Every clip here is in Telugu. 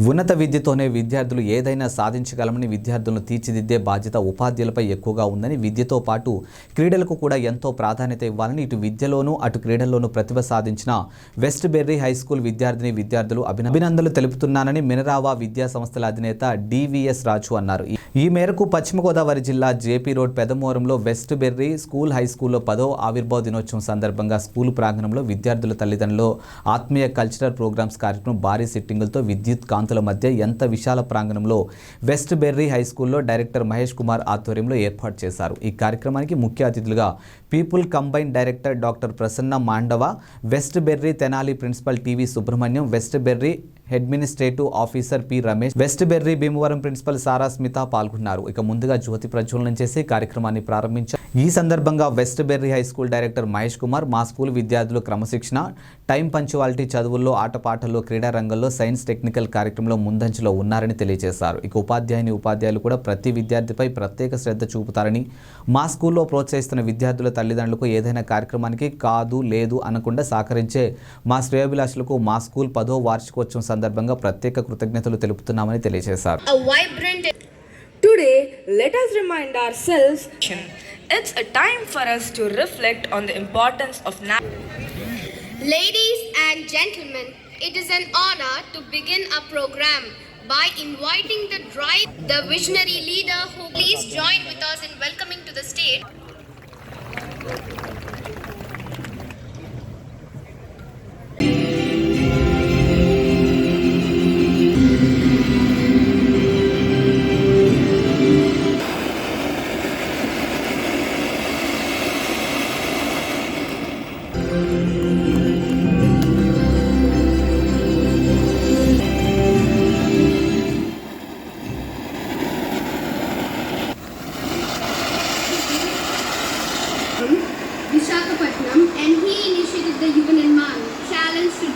ఉన్నత విద్యతోనే విద్యార్థులు ఏదైనా సాధించగలమని విద్యార్థులను తీర్చిదిద్దే బాధ్యత ఉపాధ్యాయులపై ఎక్కువగా ఉందని విద్యతో పాటు క్రీడలకు కూడా ఎంతో ప్రాధాన్యత ఇవ్వాలని ఇటు విద్యలోనూ అటు క్రీడల్లోనూ ప్రతిభ సాధించిన వెస్ట్ బెర్రీ హై స్కూల్ విద్యార్థిని విద్యార్థులు అభినందనలు తెలుపుతున్నానని మినరావా విద్యా సంస్థల అధినేత డివిఎస్ రాజు అన్నారు. ఈ- మేరకు పశ్చిమ గోదావరి జిల్లా జేపీ రోడ్ పెదమూరంలో వెస్ట్ బెర్రీ స్కూల్ హై స్కూల్లో పదో ఆవిర్భావ దినోత్సవం సందర్భంగా స్కూల్ ప్రాంగణంలో విద్యార్థుల తల్లిదండ్రులు ఆత్మీయ కల్చరల్ ప్రోగ్రామ్స్ కార్యక్రమం భారీ సిట్టింగులతో విద్యుత్ కాంతుల మధ్య ఎంత విశాల ప్రాంగణంలో వెస్ట్ బెర్రీ హై స్కూల్లో డైరెక్టర్ మహేష్ కుమార్ ఆధ్వర్యంలో ఏర్పాటు చేశారు. ఈ కార్యక్రమానికి ముఖ్య అతిథులుగా People Combine director doctor Prasanna Mandava West Berry Tenali principal TV Subrahmanyam West Berry administrative officer P Ramesh West Berry Bhimavaram principal Sara Smitha పాల్గొన్నారు. ఇక ముందుగా జ్యోతి ప్రజ్వలనం చేసి కార్యక్రమాన్ని ప్రారంభించారు ఈ సందర్భంగా West Berry high school director Mahesh Kumar మా స్కూల్ విద్యార్థులు క్రమశిక్షణ టైం పంచువాలిటీ చదువుల్లో ఆటపాటల్లో క్రీడా రంగంలో సైన్స్ టెక్నికల్ కార్యక్రమంలో ముందంజలో ఉన్నారని తెలియజేశారు. ఇక ఉపాధ్యాయుని ఉపాధ్యాయులు కూడా ప్రతి విద్యార్థిపై ప్రత్యేక శ్రద్ధ చూపుతారని మా స్కూల్లో ప్రోత్సహిస్తున్న విద్యార్థుల తల్లిదండ్రులకు ఏదైనా కార్యక్రమానికి కాదు లేదు అనకుండా సహకరించే మా శ్రేయోభిలాషులకు మా స్కూల్ పదో వార్షికోత్సవం సందర్భంగా ప్రత్యేక కృతజ్ఞతలు తెలుపుతున్నామని తెలియజేశారు a Today, let us remind ourselves It's a time for us to reflect on the importance of na- Ladies and gentlemen, it is an honor to begin our program by inviting the drive, the visionary leader who please join with us in welcoming to the stage. Thank you.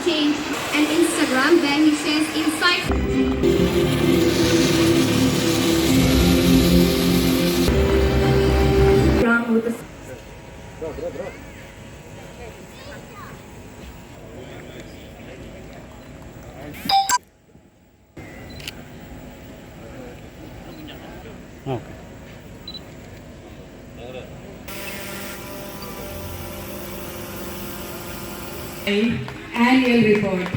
Change and Instagram where he shares insights. Okay. Hey annual report.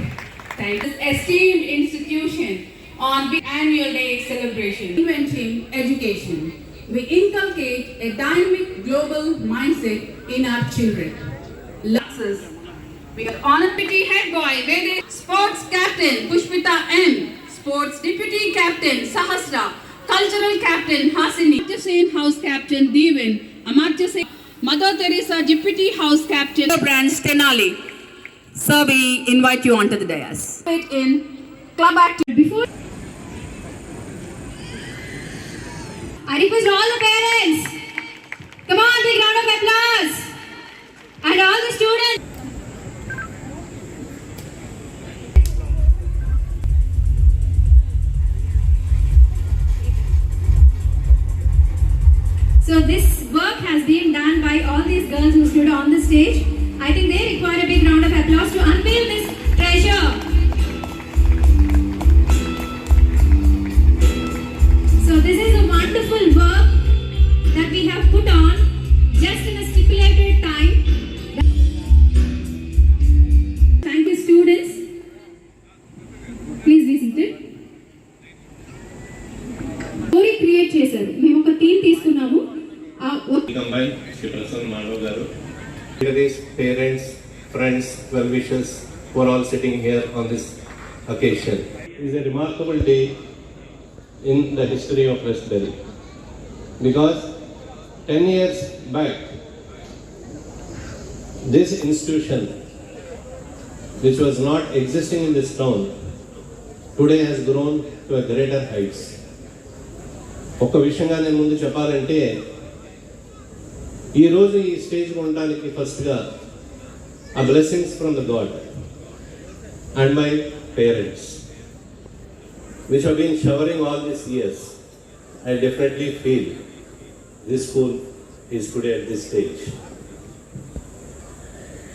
Thank this esteemed institution on the annual day celebration. Inventing education. We inculcate a dynamic global mindset in our children. Classes. We are honored head boy, Vedic sports captain Pushpita M, sports deputy captain Sahasra, cultural captain Hasini, Amartya house captain Devin, Amartya Mother Teresa deputy house captain branch Tenali. Sir, we invite you onto the dais. in club activity. Before I request all the parents. Come on, big round of applause. And all the students. So this work has been done by all these girls who stood on the stage. I think they require a big round of applause to unveil this treasure. So this is a wonderful work that we have put on just in a stipulated time. Thank you students. Please be seated. Story create చేశారు మేము ఒక థీమ్ తీసుకున్నాము ఆ ఒక combined Shri Prasanna Mandav Garu. These parents, friends, well wishers who are all sitting here on this occasion. It is a remarkable day in the history of West Delhi. Because 10 years back, this institution, which was not existing in this town, today has grown to a greater heights. ఒక విషయంగా నేను ముందు చెప్పాలంటే ఈరోజు ఈ స్టేజ్ ఉండడానికి ఫస్ట్గా ఆ blessings from the God and my parents which have been showering all this years I definitely feel this school is today at this stage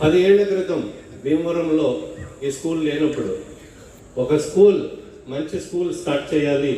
పది ఏళ్ళ క్రితం భీమవరంలో ఈ స్కూల్ లేనప్పుడు ఒక స్కూల్ మంచి స్కూల్ స్టార్ట్ చేయాలి.